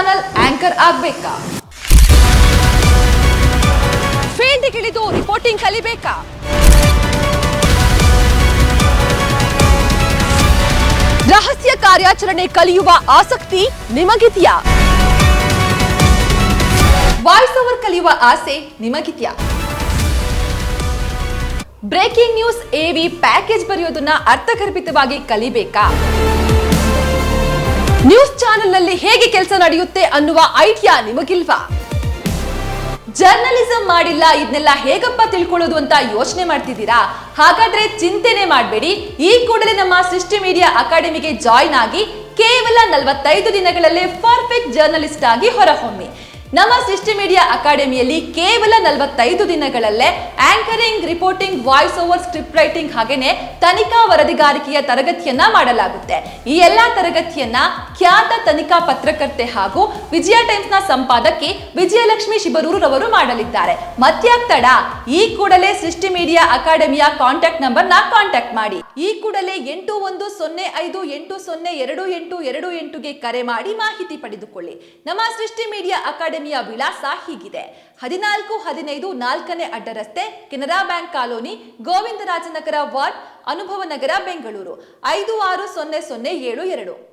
Channel anchor ಆಗ್ಬೇಕಾ? ಫೀಲ್ಡ್ಗಿಳಿದು reporting ಕಲಿಬೇಕಾ? ರಹಸ್ಯ ಕಾರ್ಯಾಚರಣೆ ಕಲಿಯುವ ಆಸಕ್ತಿ ನಿಮಗಿದೆಯಾ? ವಾಯ್ಸ್ ಓವರ್ ಕಲಿಯುವ ಆಸೆ ನಿಮಗಿದೆಯಾ? ಬ್ರೇಕಿಂಗ್ ನ್ಯೂಸ್ ಎವಿ ಪ್ಯಾಕೇಜ್ ಬರೆಯೋದನ್ನ ಅರ್ಥಗರ್ಭಿತವಾಗಿ ಕಲಿಬೇಕಾ? ನ್ಯೂಸ್ ಚಾನೆಲ್ನಲ್ಲಿ ಹೇಗೆ ಕೆಲಸ ನಡೆಯುತ್ತೆ ಅನ್ನುವ ಐಡಿಯಾ ನಿಮಗಿಲ್ವಾ? ಜರ್ನಲಿಸಂ ಮಾಡಿಲ್ಲ ಇದನ್ನೆಲ್ಲ ಹೇಗಪ್ಪ ತಿಳ್ಕೊಳ್ಳೋದು ಅಂತ ಯೋಚನೆ ಮಾಡ್ತಿದ್ದೀರಾ? ಹಾಗಾದ್ರೆ ಚಿಂತೆನೆ ಮಾಡಬೇಡಿ. ಈ ಕೂಡಲೇ ನಮ್ಮ ಸೃಷ್ಟಿ ಮೀಡಿಯಾ ಅಕಾಡೆಮಿಗೆ ಜಾಯ್ನ್ ಆಗಿ ಕೇವಲ ನಲವತ್ತೈದು ದಿನಗಳಲ್ಲೇ ಪರ್ಫೆಕ್ಟ್ ಜರ್ನಲಿಸ್ಟ್ ಆಗಿ ಹೊರಹೊಮ್ಮಿ. ನಮ್ಮ ಸೃಷ್ಟಿ ಮೀಡಿಯಾ ಅಕಾಡೆಮಿಯಲ್ಲಿ ಕೇವಲ ನಲವತ್ತೈದು ದಿನಗಳಲ್ಲೇ anchoring reporting voice over script writing ಹಾಗೇನೆ ತನಿಖಾ ವರದಿಗಾರಿಕೆಯ ತರಗತಿಯನ್ನ ಮಾಡಲಾಗುತ್ತೆ. ಈ ಎಲ್ಲಾ ತರಗತಿಯನ್ನ ಖ್ಯಾತ ತನಿಖಾ ಪತ್ರಕರ್ತೆ ಹಾಗೂ ವಿಜಯ ಟೈಮ್ಸ್ನ ಸಂಪಾದಕಿ ವಿಜಯಲಕ್ಷ್ಮಿ ಶಿಬರೂರು ಅವರು ಮಾಡಲಿದ್ದಾರೆ. ಮತ್ಯಾಕ್ ತಡ ಈ ಕೂಡಲೇ ಸೃಷ್ಟಿ ಮೀಡಿಯಾ ಅಕಾಡೆಮಿಯ ಕಾಂಟ್ಯಾಕ್ಟ್ ನಂಬರ್ನ ಕಾಂಟ್ಯಾಕ್ಟ್ ಮಾಡಿ. ಈ ಕೂಡಲೇ ಎಂಟು ಒಂದು ಸೊನ್ನೆ ಐದು ಎಂಟು ಸೊನ್ನೆ ಎರಡು ಎಂಟು ಎರಡು ಎಂಟುಗೆ ಕರೆ ಮಾಡಿ ಮಾಹಿತಿ ಪಡೆದುಕೊಳ್ಳಿ. ನಮ್ಮ ಸೃಷ್ಟಿ ಮೀಡಿಯಾ ಅಕಾಡೆಮಿಯ ವಿಳಾಸ ಹೀಗಿದೆ. ಹದಿನಾಲ್ಕು, ಹದಿನೈದು, ನಾಲ್ಕನೇ ಅಡ್ಡರಸ್ತೆ, Canara bank colony, Govindarajanagar ward Anubhava Nagar Bengaluru. ಐದು ಆರು ಸೊನ್ನೆ ಸೊನ್ನೆ ಏಳು ಎರಡು.